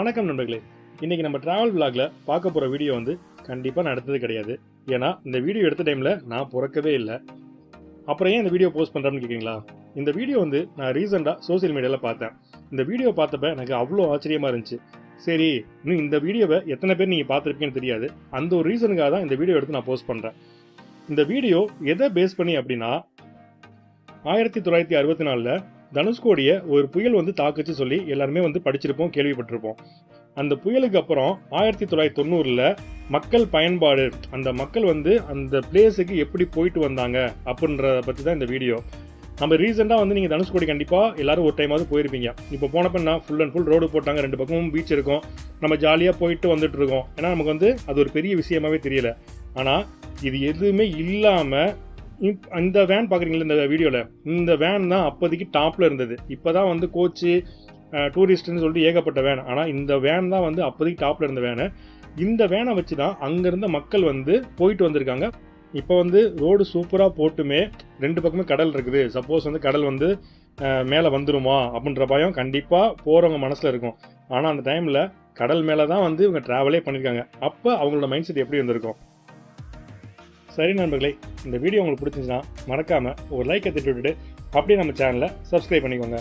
வணக்கம் நண்பர்களே. இன்றைக்கி நம்ம டிராவல் vlogல பார்க்க போகிற வீடியோ வந்து கண்டிப்பாக நடந்தது கிடையாது. ஏன்னா இந்த வீடியோ எடுத்த டைமில் நான் பிறக்கவே இல்லை. அப்புறம் ஏன் இந்த வீடியோ போஸ்ட் பண்ணுறேன்னு கேட்குறீங்களா இந்த வீடியோ வந்து நான் ரீசெண்டாக சோஷியல் மீடியாவில் பார்த்தேன். இந்த வீடியோ பார்த்தப்ப எனக்கு அவ்வளோ ஆச்சரியமாக இருந்துச்சு. சரி இன்னும் இந்த வீடியோவை எத்தனை பேர் நீங்கள் பார்த்துருப்பீங்கன்னு தெரியாது. அந்த ஒரு ரீசனுக்காக தான் இந்த வீடியோ எடுத்து நான் போஸ்ட் பண்ணுறேன் இந்த வீடியோ எதை பேஸ் பண்ணி அப்படின்னா ஆயிரத்தி தொள்ளாயிரத்தி அறுபத்தி நாலில் தனுஷ்கோடியை ஒரு புயல் வந்து தாக்குச்சு சொல்லி எல்லாருமே வந்து படிச்சிருப்போம் கேள்விப்பட்டிருப்போம். அந்த புயலுக்கு அப்புறம் ஆயிரத்தி தொள்ளாயிரத்தி தொண்ணூறில் மக்கள் பயன்பாடு அந்த மக்கள் வந்து அந்த பிளேஸுக்கு எப்படி போயிட்டு வந்தாங்க அப்படின்றத பற்றி தான் இந்த வீடியோ. நம்ம ரீசெண்டாக வந்து நீங்கள் தனுஷ்கோடி கண்டிப்பாக எல்லாரும் ஒரு டைமாவது போயிருப்பீங்க. இப்போ போனப்ப நான் ஃபுல் அண்ட் ஃபுல் ரோடு போட்டாங்க ரெண்டு பக்கமும் பீச் இருக்கும். நம்ம ஜாலியாக போயிட்டு வந்துட்டு இருக்கோம் ஏன்னா நமக்கு வந்து அது ஒரு பெரிய விஷயமாவே தெரியல. ஆனால் இது எதுவுமே இல்லாமல் இந்த வேன் பார்க்குறீங்களா இந்த வீடியோவில் இந்த வேன் தான் அப்போதைக்கு டாப்பில் இருந்தது. இப்போ தான் வந்து கோச்சு டூரிஸ்ட்னு சொல்லிட்டு ஏகப்பட்ட வேன் ஆனால் இந்த வேன் தான் வந்து அப்போதைக்கு டாப்பில் இருந்த வேனு இந்த வேனை வச்சு தான் அங்கேருந்த மக்கள் வந்து போயிட்டு வந்திருக்காங்க. இப்போ வந்து ரோடு சூப்பராக போட்டுமே ரெண்டு பக்கமே கடல் இருக்குது. சப்போஸ் வந்து கடல் வந்து மேலே வந்துருமா அப்படின்ற பயம் கண்டிப்பாக போகிறவங்க மனசில் இருக்கும். ஆனால் அந்த டைமில் கடல் மேலே தான் வந்து இவங்க ட்ராவலே பண்ணியிருக்காங்க அப்போ அவங்களோட மைண்ட் செட் எப்படி வந்திருக்கும்? சரி நண்பர்களே இந்த வீடியோ உங்களுக்கு பிடிச்சிச்சுன்னா மறக்காமல் ஒரு லைக்கை திட்டு விட்டுட்டு அப்படியே நம்ம சேனலை சப்ஸ்கிரைப் பண்ணிக்கோங்க.